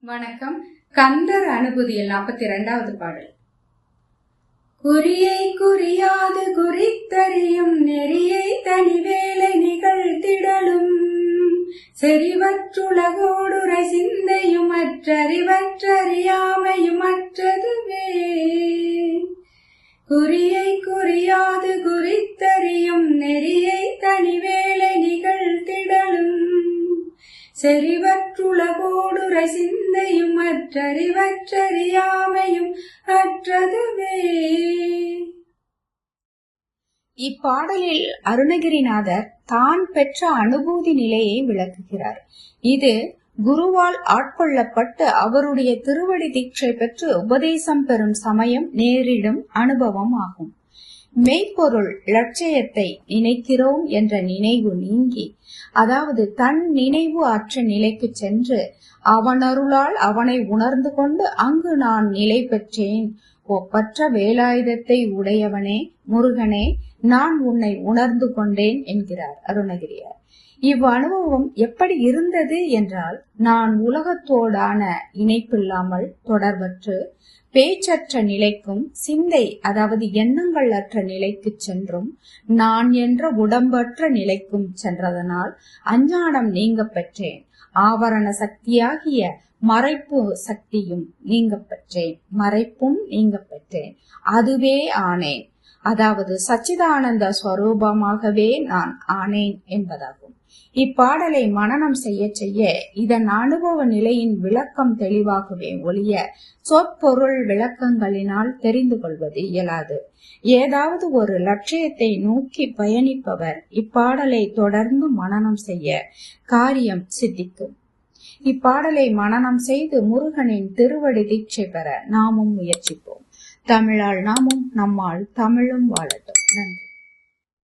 வணக்கம். கந்தர் அனுபூதியில் நாற்பத்தி இரண்டாவது பாடல். குறியை குறியாது குறித்தறியும் நெறியை தனி வேலை நிகழ்த்திடலும். செறிவற்றுலகோடுரை சிந்தையும் அற்றறிவற்றறியாமையும் அற்றதுவே. குறியை குறியாது குறித்தறியும் நெறியை தனி வேலை செறிவற்றுலகோடுரை சிந்தையும் அற்றறிவற்றறியாமையும் அற்றதுவே. இப்பாடலில் அருணகிரிநாதர் தான் பெற்ற அனுபூதி நிலையை விளக்குகிறார். இது குருவால் ஆட்கொள்ளப்பட்டு அவருடைய திருவடி தீட்சை பெற்று உபதேசம் பெறும் சமயம் நேரிடும் அனுபவம் ஆகும். மெய்ப்பொருள் லட்சியத்தை நினைக்கிறோம் என்ற நினைவு நீங்கி அதாவது தன் நினைவு அற்ற நிலைக்கு சென்று அவனருளால் அவனை உணர்ந்து கொண்டு அங்கு நான் நிலை பெற்றேன். ஒப்பற்ற வேலாயுதத்தை உடையவனே முருகனே நான் உன்னை உணர்ந்து கொண்டேன் என்கிறார் அருணகிரியார். இவ் அனுபவம் எப்படி இருந்தது என்றால் நான் உலகத்தோடான இணைப்பில்லாமல் தொடர்பற்று பேச்சற்ற நிலைக்கும் சிந்தை அதாவது எண்ணங்கள் அற்ற நிலைக்கு சென்றும் நான் என்ற உடம்பற்ற நிலைக்கும் சென்றதனால் அஞ்ஞானம் நீங்க பெற்றேன். ஆவரண சக்தியாகிய மறைப்பு சக்தியும் நீங்க பெற்றேன். மறைப்பும் நீங்க பெற்றேன். அதுவே ஆனேன். அதாவது சச்சிதானந்த ஸ்வரூபமாகவே நான் ஆனேன் என்பதாகும். இப்பாடலை மனனம் செய்ய செய்ய இதன் அனுபவ நிலையின் விளக்கம் தெளிவாகவே ஒழிய சொற்பொருள் விளக்கங்களினால் தெரிந்து கொள்வது இயலாது. ஏதாவது ஒரு லட்சியத்தை நோக்கி பயணிப்பவர் இப்பாடலை தொடர்ந்து மனனம் செய்ய காரியம் சித்திக்கும். இப்பாடலை மனனம் செய்து முருகனின் திருவடி தீட்சை பெற நாமும் முயற்சிப்போம். தமிழால் நாமும் நம்மால் தமிழும் வாழட்டும். நன்றி.